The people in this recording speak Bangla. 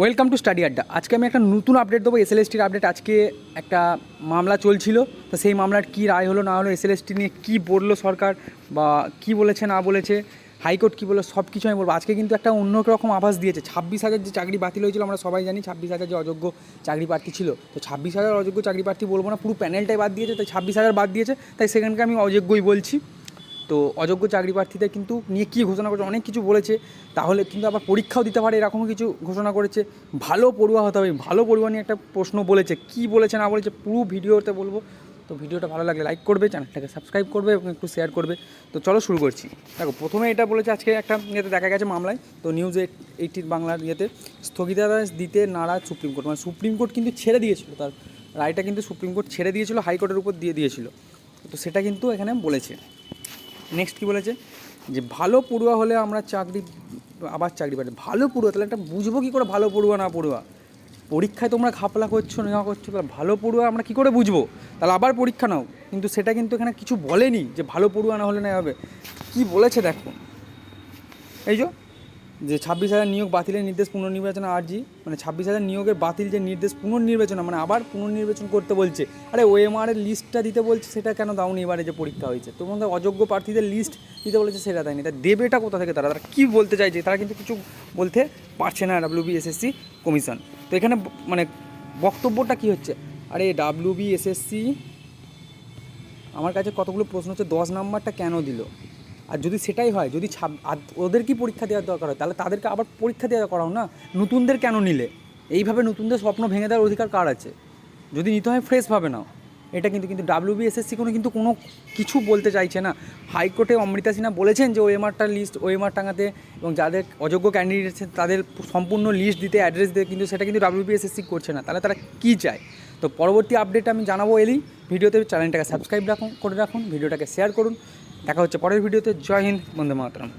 ওয়েলকাম টু স্টাডি আড্ডা। আজকে আমি একটা নতুন আপডেট দেবো এসএলএসটির আপডেট আজকে একটা মামলা চলছিল, তো সেই মামলার কী রায় হলো, না হলো এস এসএলএসটি নিয়ে কী বলল সরকার বা কী বলেছে, না বলেছে, হাইকোর্ট কী বলল, সব কিছু আমি বলব। আজকে কিন্তু একটা অন্য রকম আভাস দিয়েছে। ছাব্বিশ হাজার যে চাকরি বাতিল হয়েছিল, আমরা সবাই জানি ছাব্বিশ হাজার যে অযোগ্য চাকরি প্রার্থী ছিল, তো ছাব্বিশ হাজার অযোগ্য চাকরি প্রার্থী বলব না, পুরো প্যানেলটাই বাদ দিয়েছে, তাই ছাব্বিশ হাজার বাদ দিয়েছে, তাই সেখানকে আমি অযোগ্যই বলছি। তো অযোগ্য চাকরি প্রার্থীদের কিন্তু নিয়ে কী ঘোষণা করেছে? অনেক কিছু বলেছে। তাহলে কিন্তু আবার পরীক্ষাও দিতে পারে, এরকমও কিছু ঘোষণা করেছে। ভালো পড়ুয়া হতে হবে, ভালো পড়ুয়া নিয়ে একটা প্রশ্ন বলেছে। কি বলেছে না বলেছে পুরো ভিডিওতে বলব। তো ভিডিওটা ভালো লাগলে লাইক করবে, চ্যানেলটাকে সাবস্ক্রাইব করবে এবং একটু শেয়ার করবে। তো চলো শুরু করছি। দেখো, প্রথমে এটা বলেছে আজকে একটা ইয়েতে দেখা গেছে মামলায়। তো নিউজ এইটির বাংলার ইয়েতে স্থগিতাদেশ দিতে নারাজ সুপ্রিম কোর্ট। মানে সুপ্রিম কোর্ট কিন্তু ছেড়ে দিয়েছিল, তার রায়টা কিন্তু সুপ্রিম কোর্ট ছেড়ে দিয়েছিল, হাইকোর্টের উপর দিয়ে দিয়েছিল। তো সেটা কিন্তু এখানে বলেছে। নেক্সট কী বলেছে? যে ভালো পড়ুয়া হলে আমরা চাকরি, আবার চাকরি পাই ভালো পড়ুয়া, তাহলে একটা বুঝব কী করে ভালো পড়ুয়া, না পড়ুয়া? পরীক্ষায় তোমরা ঘাপলা করছ, না করছ, তাহলে ভালো পড়ুয়া আমরা কী করে বুঝব? তাহলে আবার পরীক্ষা নাও। কিন্তু সেটা কিন্তু এখানে কিছু বলেনি যে ভালো পড়ুয়া না হলে না হবে। কী বলেছে দেখো? এই যে যে ছাব্বিশ হাজার নিয়োগ বাতিলের নির্দেশ পুনর্নির্বাচন আর্জি মানে ছাব্বিশ হাজার নিয়োগের বাতিল যে নির্দেশ পুনর্নির্বাচন মানে আবার পুনর্নির্বাচন করতে বলছে। আরে ওএমআর এর লিস্টটা দিতে বলছে, সেটা কেন দাওনি এবারে যে পরীক্ষা হয়েছে? তোমাদের অযোগ্য প্রার্থীদের লিস্ট দিতে বলেছে, সেটা দেয়নি। তা দেবেটা কোথা থেকে তারা? তারা কী বলতে চাইছে? তারা কিন্তু কিছু বলতে পারছে না ডাব্লিউবিএসএসসি কমিশন। তো এখানে মানে বক্তব্যটা কী হচ্ছে? আরে ডাব্লিউ ডাব্লিউবিএসএসসি আমার কাছে কতগুলো প্রশ্ন হচ্ছে, দশ নাম্বারটা কেন দিল? আর যদি সেটাই হয়, যদি ওদের কি পরীক্ষা দেওয়ার দরকার হয়? তাহলে তাদেরকে আবার পরীক্ষা দেওয়া করাও না? নতুনদের কেন নিলে? এইভাবে নতুনদের স্বপ্ন ভেঙে দেওয়ার অধিকার কার আছে? যদি নিতে হয় ফ্রেশভাবে নাও। এটা কিন্তু কিন্তু ডাব্লিউবিএসএসসি কোনো, কিন্তু কোনো কিছু বলতে চাইছে না। হাইকোর্টে অমৃতা সিনহা বলেছেন যে ওএমআরটার লিস্ট ওএমআর টাঙাতে এবং যাদের অযোগ্য ক্যান্ডিডেট আছে, তাদের সম্পূর্ণ লিস্ট দিতে অ্যাড্রেস দিতে, কিন্তু সেটা কিন্তু ডাব্লিউবিএসএসসি করছে না। তাহলে তারা কী চায়? তো পরবর্তী আপডেট আমি জানাব এলি ভিডিওতে চ্যানেলটাকে সাবস্ক্রাইব রাখুন, করে রাখুন, ভিডিওটাকে শেয়ার করুন। দেখা হচ্ছে পরের ভিডিওতে। জয় হিন্দ বন্দে মাতরম।